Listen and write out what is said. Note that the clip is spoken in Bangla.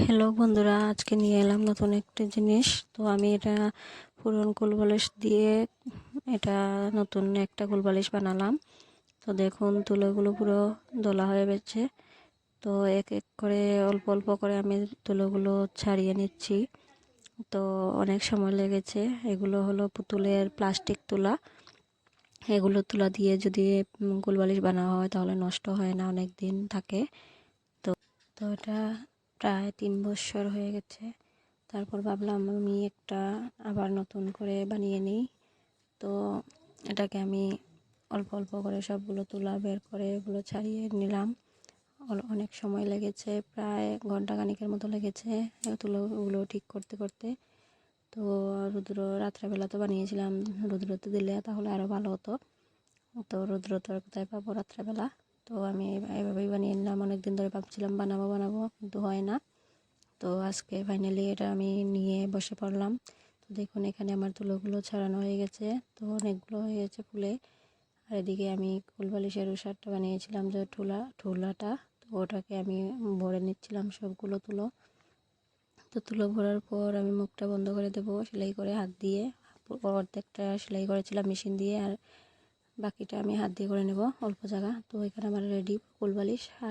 হ্যালো বন্ধুরা, আজকে নিয়ে এলাম নতুন একটা জিনিস। তো আমি এটা পুরন কুলবালিশ দিয়ে এটা নতুন একটা কুলবালিশ বানালাম। তো দেখুন, তুলোগুলো পুরো দোলা হয়ে গেছে। তো এক এক করে, অল্প অল্প করে আমি তুলোগুলো ছাড়িয়ে নিচ্ছি। তো অনেক সময় লেগেছে। এগুলো হলো পুতুলের প্লাস্টিক তুলা। এগুলো তুলা দিয়ে যদি কুলবালিশ বানানো হয়, তাহলে নষ্ট হয় না অনেক দিন থাকে। তো তো এটা প্রায় তিন বছর হয়ে গেছে। তারপর ভাবলাম আমি একটা আবার নতুন করে বানিয়ে নিই। তো এটাকে আমি অল্প অল্প করে সবগুলো তুলা বের করে এগুলো ছাড়িয়ে নিলাম। অনেক সময় লেগেছে, প্রায় ঘণ্টা খানিকের মতো লেগেছে তুলোগুলো ঠিক করতে করতে। তো রুদ্র রাত্রেবেলা তো বানিয়েছিলাম রুদ্রতে দিলে তাহলে আরও ভালো হতো। তো রুদ্র তো কোথায় পাবো রাত্রেবেলা। তো আমি এভাবেই বানিয়ে নিলাম। অনেকদিন ধরে ভাবছিলাম বানাবো বানাবো, কিন্তু হয় না। তো আজকে ফাইনালি এটা আমি নিয়ে বসে পড়লাম। তো দেখুন, এখানে আমার তুলোগুলো ছাড়ানো হয়ে গেছে। তো অনেকগুলো হয়ে গেছে ফুলে। আর এদিকে আমি কুলবালিশের উষারটা বানিয়েছিলাম যে ঠুলা, ঠুলাটা। তো ওটাকে আমি ভরে নিচ্ছিলাম সবগুলো তুলো। তো তুলো ভরার পর আমি মুখটা বন্ধ করে দেবো সেলাই করে হাত দিয়ে। অর্ধেকটা সেলাই করেছিলাম মেশিন দিয়ে আর বাকিটা আমি হাত দিয়ে করে নেব অল্প জায়গা। তো এখানে আমার রেডি ফুলবালিশ। আর